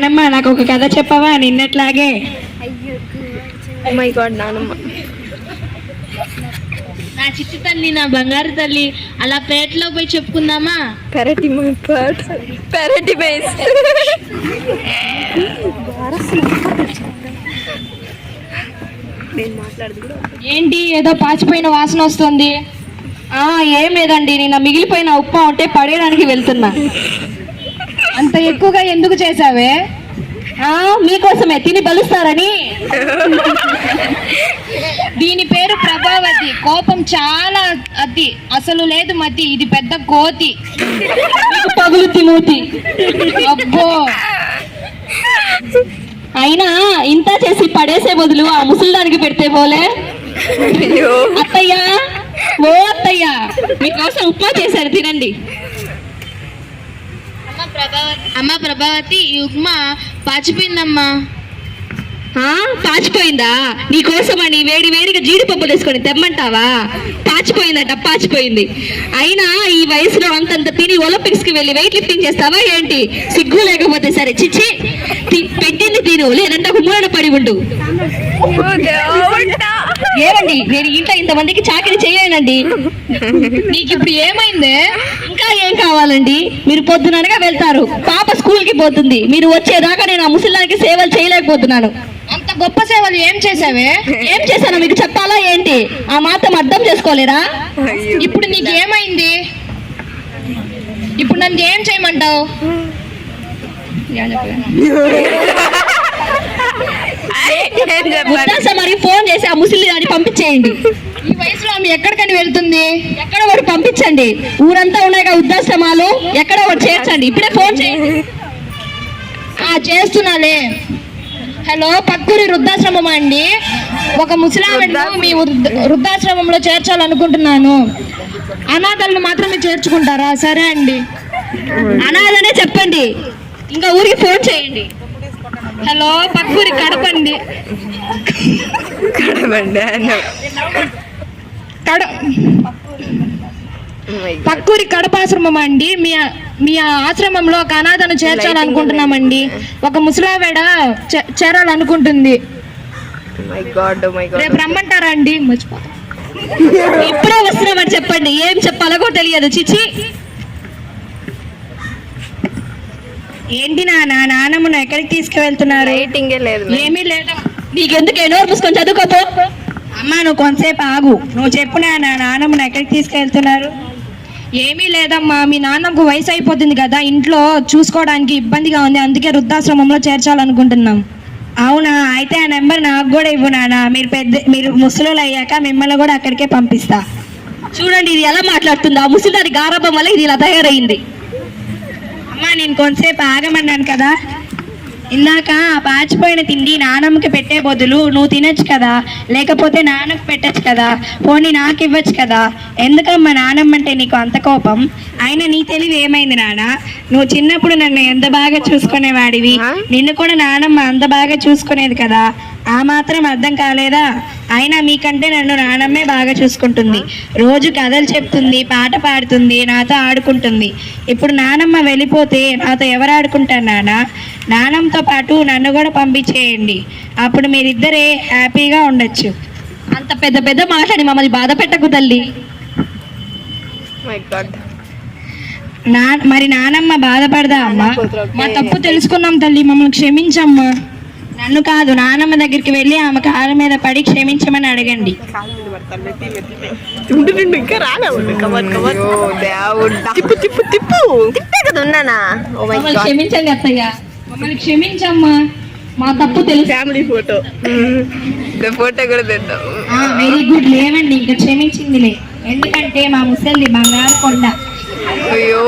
నానమ్మ నాకు ఒక కథ చెప్పవా? నిన్నట్లాగే. మై గాడ్ నానమ్మ. నా చిట్టి తల్లి నా బంగారు తల్లి అలా పేటలో పోయి చెప్పుకుందామా? పెరటి మై పార్ట్ పెరటి బేస్. నేను మాట్లాడదు కూడా ఏంటి ఏదో పాచిపోయిన వాసన వస్తుంది. ఆ ఏం లేదండి నిన్న మిగిలిపోయిన ఉప్మా ఉంటే పడేయడానికి వెళ్తున్నా. అంత ఎక్కువగా ఎందుకు చేసావే ఆ మీకోసమే తిని బలుస్తారని. దీని పేరు ప్రభావతి. కోపం చాలా అతి అసలు లేదు మతి. ఇది పెద్ద కోతి. నీకు పగులు తిమూతి అబ్బో. అయినా ఇంత చేసి పడేసే బదులు ఆ ముసలిదానికి పెడితే పోలే. అయ్యో. అత్తయ్య ఓ అత్తయ్య. మీకోసం ఉప్మా చేశారు తినండి. అమ్మ ప్రభావతి. అమ్మ ప్రభావతి ఈ ఉప్మా పాచిపోయిందమ్మా. ఆ? పాచిపోయిందా? నీకోసమని వేడి వేడిగా జీడిపప్పు తీసుకొని తెమ్మంటావా? పాచిపోయిందట పాచిపోయింది. అయినా ఈ వయసులో అంతంత తిని ఒలింపిక్స్కి వెళ్ళి వెయిట్ లిఫ్టింగ్ చేస్తావా ఏంటి? సిగ్గు లేకపోతే సరే చిచ్చి. పెట్టింది తిను లేదంటే ఒక మూలన పడి ఉండు. ఓ దేవుడా ఏమండి? నేను ఇంట్లో ఇంతమందికి చాకరీ చేయలేనండి. నీకు ఇప్పుడు ఏమైంది? ఇంకా ఏం కావాలండి? మీరు పొద్దుననగా వెళ్తారు. పాప స్కూల్కి పోతుంది. మీరు వచ్చేదాకా నేను ఆ ముసలిదానికి సేవలు చేయలేకపోతున్నాను. అంత గొప్ప సేవలు ఏం చేసావే ఏం చేశానో మీకు చెప్పాలా ఏంటి? ఆ మాత్రం అర్థం చేసుకోలేరా ఇప్పుడు నీకు ఏమైంది? ఇప్పుడు నన్ను ఏం చేయమంటావు? మరి ఫోన్ చేసి ఆ ముసలి దాన్ని పంపించేయండి. ఈ వయసులో ఆమె ఎక్కడికని వెళ్తుంది? ఎక్కడ ఒకటి పంపించండి. ఊరంతా ఉన్నాయి వృద్ధాశ్రమాలు ఎక్కడ ఒకటి చేర్చండి. ఇప్పుడే ఫోన్ చేయండి ఆ చేస్తున్నాలే. హలో పక్కూరి వృద్ధాశ్రమం అండి? ఒక ముసలామెను మీ వృద్ధ- వృద్ధాశ్రమంలో చేర్చాలనుకుంటున్నాను. అనాథలను మాత్రమే చేర్చుకుంటారా? సరే అండి. అనాథనే చెప్పండి. ఇంకా ఊరికి ఫోన్ చేయండి. హలో పక్కూరి కడపండి. అన్న. కడ పక్కూరి కడపాశ్రమం అండి. మీ మీ ఆశ్రమంలో ఒక అనాథను చేర్చాలనుకుంటున్నామండి. ఒక ముసలావిడ చేరాలనుకుంటుంది. మై గాడ్ రేపు రమ్మంటారా అండి మర్చిపోతా. ఇప్పుడే వస్తున్నామని చెప్పండి. ఏం చెప్పాలో తెలియదు. చిచి ఏంటి నాన్న నాన్నమ్మను ఎక్కడికి తీసుకువెళ్తున్నారు? రేటింగే లేదు ఏమీ లేదా. నీకెందుకు ఎన్నో పుస్తకం చదువుకోపో అమ్మా నువ్వు కొంతసేపు ఆగు. నువ్వు చెప్పు నాన్న నాన్నమ్మను ఎక్కడికి తీసుకెళ్తున్నారు ఏమీ లేదమ్మా మీ నాన్నకు వయసు అయిపోతుంది కదా ఇంట్లో చూసుకోవడానికి ఇబ్బందిగా ఉంది అందుకే వృద్ధాశ్రమంలో చేర్చాలనుకుంటున్నాం. అవునా? అయితే ఆ నెంబర్ నాకు కూడా ఇవ్వు నాన్న మీరు పెద్ద మీరు ముసలోళ్ళు అయ్యాక మిమ్మల్ని కూడా అక్కడికే పంపిస్తా. చూడండి ఇది ఎలా మాట్లాడుతుందో. ఆ ముసలిదారి గారాబం వల్ల ఇది ఇలా తయారైంది. అమ్మా నేను కొంతసేపు ఆగమన్నాను కదా. ఇందాక ఆ పాచిపోయిన తిండి నానమ్మకి పెట్టే బదులు నువ్వు తినొచ్చు కదా. లేకపోతే నాన్నకు పెట్టచ్చు కదా. పోనీ నాకు ఇవ్వచ్చు కదా. ఎందుకమ్మా నానమ్మ అంటే నీకు అంత కోపం? అయినా నీ తెలివి ఏమైంది నాన్న నువ్వు చిన్నప్పుడు నన్ను ఎంత బాగా చూసుకునేవాడివి? నిన్ను కూడా నానమ్మ అంత బాగా చూసుకునేది కదా. ఆ మాత్రం అర్థం కాలేదా? అయినా మీకంటే నన్ను నానమ్మే బాగా చూసుకుంటుంది. రోజు కథలు చెప్తుంది పాట పాడుతుంది నాతో ఆడుకుంటుంది. ఇప్పుడు నానమ్మ వెళ్ళిపోతే నాతో ఎవరు ఆడుకుంటారు నాన్న నానమ్మతో పాటు నన్ను కూడా పంపించేయండి. అప్పుడు మీరిద్దరే హ్యాపీగా ఉండొచ్చు. అంత పెద్ద పెద్ద మాట్లాడి మమ్మల్ని బాధ పెట్టకు తల్లి. మై గాడ్ నా మరి నానమ్మ బాధపడదా అమ్మా? మా తప్పు తెలుసుకున్నాం తల్లి మమ్మల్ని క్షమించమ్మా. నన్ను కాదు నానమ్మ దగ్గరికి వెళ్ళి ఆమె కాళ్ళ మీద పడి క్షమించమని అడగండి. క్షమించండి అత్తయ్య. మమ్మల్ని క్షమించమ్మా. మా తప్పు తెలుసు. ఫ్యామిలీ ఫోటో ఫోటో కూడా తెద్దాం. వెరీ గుడ్ లేవండి ఇంకా క్షమించిందిలే. ఎందుకంటే మా ముసల్ది బంగారు కొండ. అయ్యో.